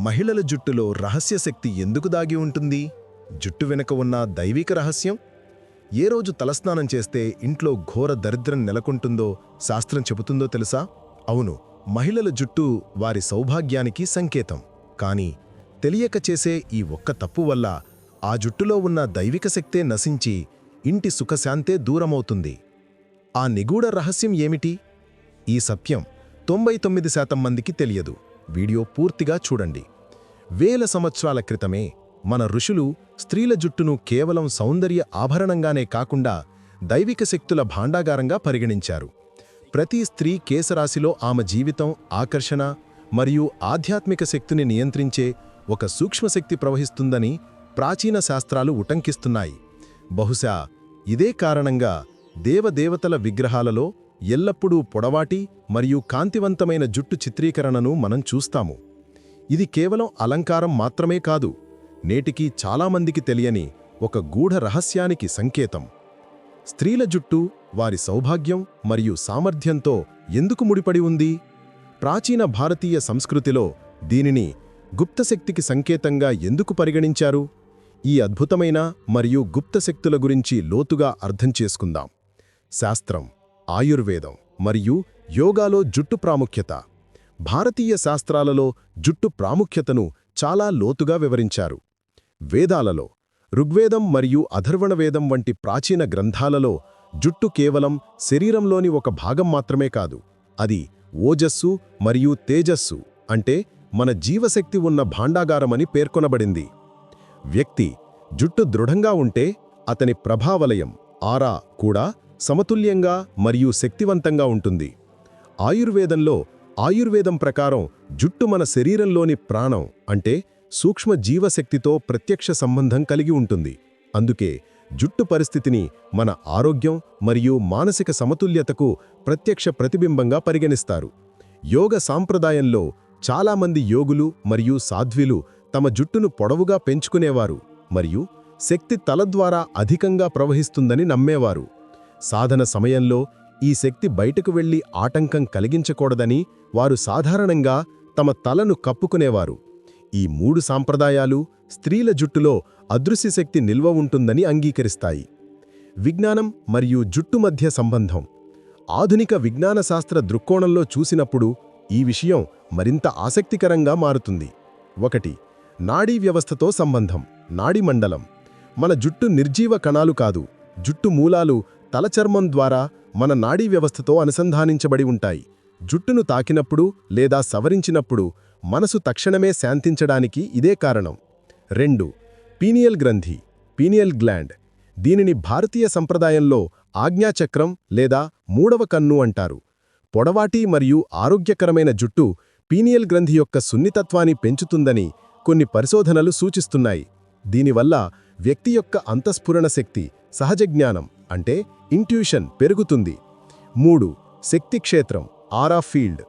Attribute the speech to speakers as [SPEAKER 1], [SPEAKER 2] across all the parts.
[SPEAKER 1] మహిళల జుట్టులో రహస్య శక్తి ఎందుకు దాగి ఉంటుంది? జుట్టు వెనుక ఉన్న దైవిక రహస్యం? ఏ రోజు తలస్నానం చేస్తే ఇంట్లో ఘోర దరిద్రం నెలకొంటుందో శాస్త్రం చెబుతుందో తెలుసా? అవును మహిళల జుట్టు వారి సౌభాగ్యానికి సంకేతం. కాని తెలియక చేసే ఈ ఒక్క తప్పు వల్ల ఆ జుట్టులో ఉన్న దైవిక శక్తే నశించి ఇంటి సుఖశాంతే దూరమవుతుంది. ఆ నిగూఢ రహస్యం ఏమిటి? ఈ సత్యం తొంభై తొమ్మిది శాతం మందికి తెలియదు. వీడియో పూర్తిగా చూడండి. వేల సంవత్సరాల క్రితమే మన ఋషులు స్త్రీల జుట్టును కేవలం సౌందర్య ఆభరణంగానే కాకుండా దైవిక శక్తుల భాండాగారంగా పరిగణించారు. ప్రతి స్త్రీ కేశరాశిలో ఆమె జీవితం ఆకర్షణ మరియు ఆధ్యాత్మిక శక్తిని నియంత్రించే ఒక సూక్ష్మశక్తి ప్రవహిస్తుందని ప్రాచీన శాస్త్రాలు ఉటంకిస్తున్నాయి. బహుశా ఇదే కారణంగా దేవదేవతల విగ్రహాలలో ఎల్లప్పుడూ పొడవాటి మరియు కాంతివంతమైన జుట్టు చిత్రీకరణను మనం చూస్తాము. ఇది కేవలం అలంకారం మాత్రమే కాదు నేటికి చాలామందికి తెలియని ఒక గూఢ రహస్యానికి సంకేతం. స్త్రీల జుట్టు వారి సౌభాగ్యం మరియు సామర్థ్యంతో ఎందుకు ముడిపడి ఉంది? ప్రాచీన భారతీయ సంస్కృతిలో దీనిని గుప్తశక్తికి సంకేతంగా ఎందుకు పరిగణించారు? ఈ అద్భుతమైన మరియు గుప్తశక్తుల గురించి లోతుగా అర్థం చేసుకుందాం. శాస్త్రం ఆయుర్వేదం మరియు యోగాలో జుట్టు ప్రాముఖ్యత. భారతీయ శాస్త్రాలలో జుట్టు ప్రాముఖ్యతను చాలా లోతుగా వివరించారు. వేదాలలో ఋగ్వేదం మరియు అధర్వణవేదం వంటి ప్రాచీన గ్రంథాలలో జుట్టు కేవలం శరీరంలోని ఒక భాగం మాత్రమే కాదు అది ఓజస్సు మరియు తేజస్సు అంటే మన జీవశక్తి ఉన్న భాండాగారమని పేర్కొనబడింది. వ్యక్తి జుట్టు దృఢంగా ఉంటే అతని ప్రభావలయం ఆరా కూడా సమతుల్యంగా మరియు శక్తివంతంగా ఉంటుంది. ఆయుర్వేదంలో ఆయుర్వేదం ప్రకారం జుట్టు మన శరీరంలోని ప్రాణం అంటే సూక్ష్మ జీవశక్తితో ప్రత్యక్ష సంబంధం కలిగి ఉంటుంది. అందుకే జుట్టు పరిస్థితిని మన ఆరోగ్యం మరియు మానసిక సమతుల్యతకు ప్రత్యక్ష ప్రతిబింబంగా పరిగణిస్తారు. యోగ సాంప్రదాయంలో చాలామంది యోగులు మరియు సాధ్విలు తమ జుట్టును పొడవుగా పెంచుకునేవారు మరియు శక్తి తల ద్వారా అధికంగా ప్రవహిస్తుందని నమ్మేవారు. సాధన సమయంలో ఈ శక్తి బయటకు వెళ్ళి ఆటంకం కలిగించకూడదని వారు సాధారణంగా తమ తలను కప్పుకునేవారు. ఈ మూడు సాంప్రదాయాలు స్త్రీల జుట్టులో అదృశ్యశక్తి నిల్వ ఉంటుందని అంగీకరిస్తాయి. విజ్ఞానం మరియు జుట్టు మధ్య సంబంధం. ఆధునిక విజ్ఞాన శాస్త్ర దృక్కోణంలో చూసినప్పుడు ఈ విషయం మరింత ఆసక్తికరంగా మారుతుంది. ఒకటి నాడీ వ్యవస్థతో సంబంధం నాడీ మండలం. మన జుట్టు నిర్జీవ కణాలు కాదు జుట్టు మూలాలు తలచర్మం ద్వారా మన నాడీ వ్యవస్థతో అనుసంధానించబడి ఉంటాయి. జుట్టును తాకినప్పుడు లేదా సవరించినప్పుడు మనసు తక్షణమే శాంతించడానికి ఇదే కారణం. రెండు పీనియల్ గ్రంథి పీనియల్ గ్లాండ్. దీనిని భారతీయ సంప్రదాయంలో ఆజ్ఞాచక్రం లేదా మూడవ కన్ను అంటారు. పొడవాటి మరియు ఆరోగ్యకరమైన జుట్టు పీనియల్ గ్రంథి యొక్క సున్నితత్వాన్ని పెంచుతుందని కొన్ని పరిశోధనలు సూచిస్తున్నాయి. దీనివల్ల వ్యక్తి యొక్క అంతఃస్ఫురణ శక్తి సహజ జ్ఞానం అంటే ఇంట్యూషన్ పెరుగుతుంది. మూడు శక్తి క్షేత్రం ఆరా ఫీల్డ్.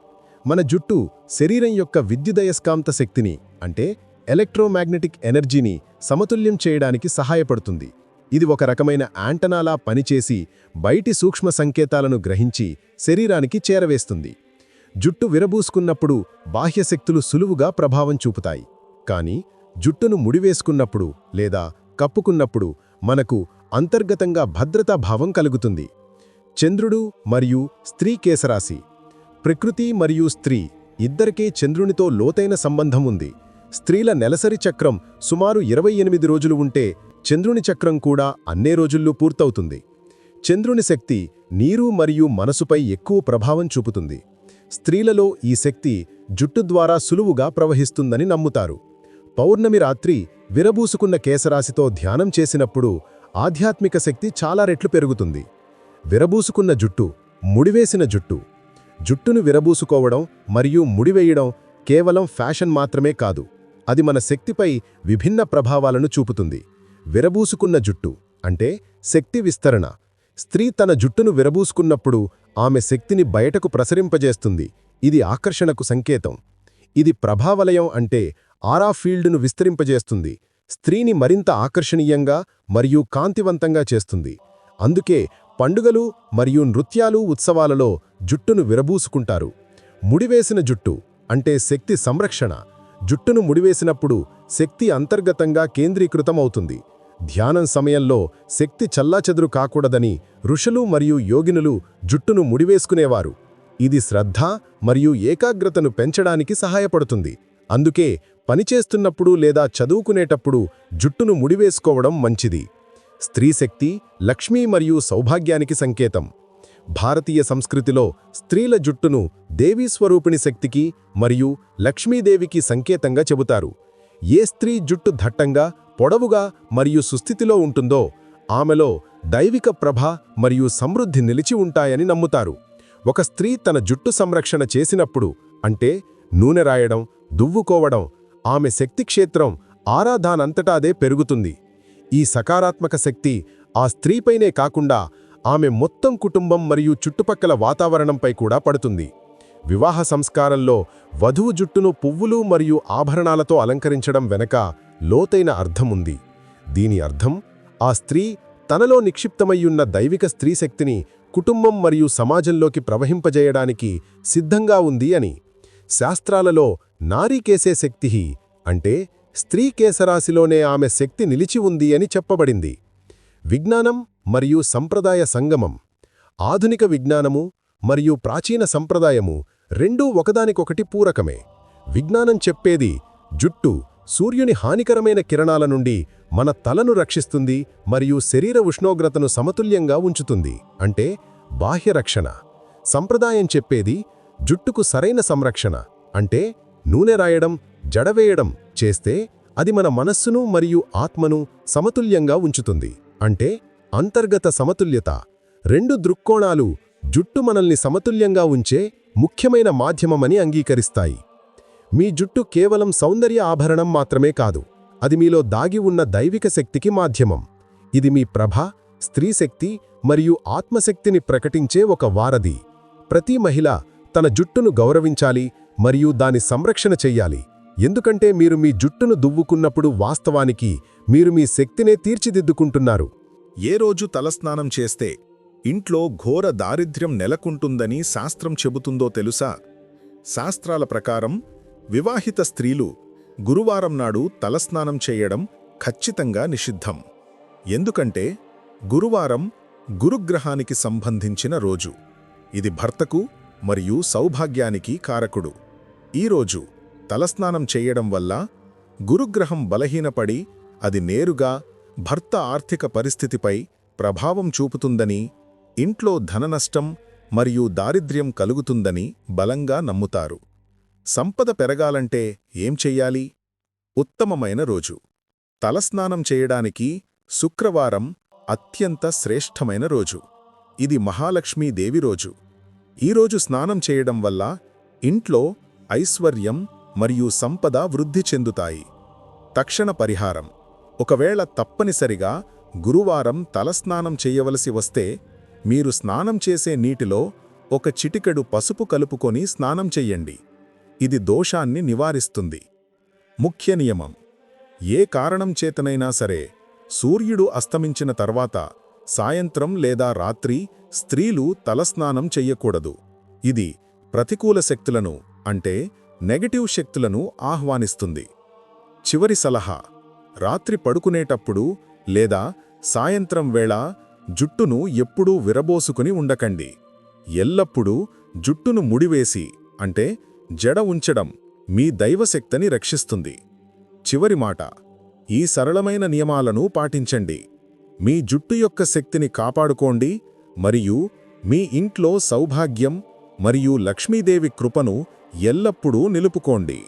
[SPEAKER 1] మన జుట్టు శరీరం యొక్క విద్యుదయస్కాంత శక్తిని అంటే ఎలక్ట్రోమాగ్నెటిక్ ఎనర్జీని సమతుల్యం చేయడానికి సహాయపడుతుంది. ఇది ఒక రకమైన యాంటనాలా పనిచేసి బయటి సూక్ష్మ సంకేతాలను గ్రహించి శరీరానికి చేరవేస్తుంది. జుట్టు విరబూసుకున్నప్పుడు బాహ్యశక్తులు సులువుగా ప్రభావం చూపుతాయి. కానీ జుట్టును ముడివేసుకున్నప్పుడు లేదా కప్పుకున్నప్పుడు మనకు అంతర్గతంగా భద్రతాభావం కలుగుతుంది. చంద్రుడు మరియు స్త్రీ కేసరాశి ప్రకృతి మరియు స్త్రీ ఇద్దరికే చంద్రునితో లోతైన సంబంధం ఉంది. స్త్రీల నెలసరి చక్రం సుమారు ఇరవై ఎనిమిది రోజులు ఉంటే చంద్రుని చక్రం కూడా అన్నే రోజుల్లో పూర్తవుతుంది. చంద్రుని శక్తి నీరు మరియు మనసుపై ఎక్కువ ప్రభావం చూపుతుంది. స్త్రీలలో ఈ శక్తి జుట్టు ద్వారా సులువుగా ప్రవహిస్తుందని నమ్ముతారు. పౌర్ణమి రాత్రి విరబూసుకున్న కేసరాశితో ధ్యానం చేసినప్పుడు ఆధ్యాత్మిక శక్తి చాలా రెట్లు పెరుగుతుంది. విరబూసుకున్న జుట్టు ముడివేసిన జుట్టు. జుట్టును విరబూసుకోవడం మరియు ముడివేయడం కేవలం ఫ్యాషన్ మాత్రమే కాదు అది మన శక్తిపై విభిన్న ప్రభావాలను చూపుతుంది. విరబూసుకున్న జుట్టు అంటే శక్తి విస్తరణ. స్త్రీ తన జుట్టును విరబూసుకున్నప్పుడు ఆమె శక్తిని బయటకు ప్రసరింపజేస్తుంది. ఇది ఆకర్షణకు సంకేతం. ఇది ప్రభావలయం అంటే ఆరా ఫీల్డ్ను విస్తరింపజేస్తుంది. స్త్రీని మరింత ఆకర్షణీయంగా మరియు కాంతివంతంగా చేస్తుంది. అందుకే పండుగలు మరియు నృత్యాలు ఉత్సవాలలో జుట్టును విరబూసుకుంటారు. ముడివేసిన జుట్టు అంటే శక్తి సంరక్షణ.
[SPEAKER 2] జుట్టును ముడివేసినప్పుడు శక్తి అంతర్గతంగా కేంద్రీకృతమవుతుంది. ధ్యానం సమయంలో శక్తి చల్లాచెదురు కాకూడదని ఋషులు మరియు యోగినులు జుట్టును ముడివేసుకునేవారు. ఇది శ్రద్ధ మరియు ఏకాగ్రతను పెంచడానికి సహాయపడుతుంది. అందుకే పనిచేస్తున్నప్పుడు లేదా చదువుకునేటప్పుడు జుట్టును ముడివేసుకోవడం మంచిది. స్త్రీ శక్తి లక్ష్మీ మరియు సౌభాగ్యానికి సంకేతం. భారతీయ సంస్కృతిలో స్త్రీల జుట్టును దేవీ స్వరూపిణి శక్తికి మరియు లక్ష్మీదేవికి సంకేతంగా చెబుతారు. ఏ స్త్రీ జుట్టు దట్టంగా పొడవుగా మరియు సుస్థితిలో ఉంటుందో ఆమెలో దైవిక ప్రభ మరియు సమృద్ధి నిలిచి ఉంటాయని నమ్ముతారు. ఒక స్త్రీ తన జుట్టు సంరక్షణ చేసినప్పుడు అంటే నూనె రాయడం దువ్వుకోవడం ఆమె శక్తి క్షేత్రం అదే పెరుగుతుంది. ఈ సకారాత్మక శక్తి ఆ స్త్రీపైనే కాకుండా ఆమె మొత్తం కుటుంబం మరియు చుట్టుపక్కల వాతావరణంపై కూడా పడుతుంది. వివాహ సంస్కారంలో వధువు జుట్టును పువ్వులు మరియు ఆభరణాలతో అలంకరించడం వెనక లోతైన అర్థముంది. దీని అర్థం ఆ స్త్రీ తనలో నిక్షిప్తమయ్యున్న దైవిక స్త్రీ శక్తిని కుటుంబం మరియు సమాజంలోకి ప్రవహింపజేయడానికి సిద్ధంగా ఉంది అని. శాస్త్రాలలో నారీకేసే శక్తి అంటే స్త్రీ కేసరాశిలోనే ఆమె శక్తి నిలిచి ఉంది అని చెప్పబడింది. విజ్ఞానం మరియు సంప్రదాయ సంగమం ఆధునిక విజ్ఞానము మరియు ప్రాచీన సంప్రదాయము రెండూ ఒకదానికొకటి పూరకమే. విజ్ఞానం చెప్పేది జుట్టు సూర్యుని హానికరమైన కిరణాల నుండి మన తలను రక్షిస్తుంది మరియు శరీర ఉష్ణోగ్రతను సమతుల్యంగా ఉంచుతుంది అంటే బాహ్య రక్షణ సంప్రదాయం చెప్పేది జుట్టుకు సరైన సంరక్షణ అంటే నూనె రాయడం జడవేయడం చేస్తే అది మన మనస్సును మరియు ఆత్మను సమతుల్యంగా ఉంచుతుంది. అంటే అంతర్గత సమతుల్యత. రెండు దృక్కోణాలు జుట్టు మనల్ని సమతుల్యంగా ఉంచే ముఖ్యమైన మాధ్యమమని అంగీకరిస్తాయి. మీ జుట్టు కేవలం సౌందర్య ఆభరణం మాత్రమే కాదు అది మీలో దాగి ఉన్న దైవిక శక్తికి మాధ్యమం. ఇది మీ ప్రభ స్త్రీశక్తి మరియు ఆత్మశక్తిని ప్రకటించే ఒక వారధి. ప్రతి మహిళ తన జుట్టును గౌరవించాలి మరియు దాని సంరక్షణ చెయ్యాలి. ఎందుకంటే మీరు మీ జుట్టును దువ్వుకున్నప్పుడు వాస్తవానికి మీరు మీ శక్తినే తీర్చిదిద్దుకుంటున్నారు.
[SPEAKER 3] ఏ రోజు తలస్నానం చేస్తే ఇంట్లో ఘోర దారిద్ర్యం నెలకుంటుందని శాస్త్రం చెబుతుందో తెలుసా? శాస్త్రాల ప్రకారం వివాహిత స్త్రీలు గురువారం నాడు తలస్నానం చేయడం ఖచ్చితంగా నిషిద్ధం. ఎందుకంటే గురువారం గురుగ్రహానికి సంబంధించిన రోజు. ఇది భర్తకు మరియు సౌభాగ్యానికి కారకుడు. ఈరోజు తలస్నానం చేయడం వల్ల గురుగ్రహం బలహీనపడి అది నేరుగా భర్త ఆర్థిక పరిస్థితిపై ప్రభావం చూపుతుందని ఇంట్లో ధననష్టం మరియు దారిద్ర్యం కలుగుతుందని బలంగా నమ్ముతారు. సంపద పెరగాలంటే ఏం చెయ్యాలి? ఉత్తమమైన రోజు. తలస్నానం చేయడానికి శుక్రవారం అత్యంత శ్రేష్టమైన రోజు. ఇది మహాలక్ష్మీదేవి రోజు. ఈరోజు స్నానం చేయడం వల్ల ఇంట్లో ఐశ్వర్యం మరియు సంపద వృద్ధి చెందుతాయి. తక్షణ పరిహారం. ఒకవేళ తప్పనిసరిగా గురువారం తలస్నానం చేయవలసి వస్తే మీరు స్నానం చేసే నీటిలో ఒక చిటికెడు పసుపు కలుపుకొని స్నానం చెయ్యండి. ఇది దోషాన్ని నివారిస్తుంది. ముఖ్య నియమం. ఏ కారణం చేతనైనా సరే సూర్యుడు అస్తమించిన తర్వాత సాయంత్రం లేదా రాత్రి స్త్రీలు తలస్నానం చెయ్యకూడదు. ఇది ప్రతికూల శక్తులను అంటే నెగటివ్ శక్తులను ఆహ్వానిస్తుంది. చివరి సలహా రాత్రి పడుకునేటప్పుడు లేదా సాయంత్రం వేళ జుట్టును ఎప్పుడూ విరబోసుకుని ఉండకండి. ఎల్లప్పుడూ జుట్టును ముడివేసి అంటే జడ ఉంచడం మీ దైవశక్తిని రక్షిస్తుంది. చివరి మాట ఈ సరళమైన నియమాలను పాటించండి. మీ జుట్టు యొక్క శక్తిని కాపాడుకోండి మరియు మీ ఇంట్లో సౌభాగ్యం మరియు లక్ష్మీదేవి కృపను ఎల్లప్పుడూ నిలుపుకోండి.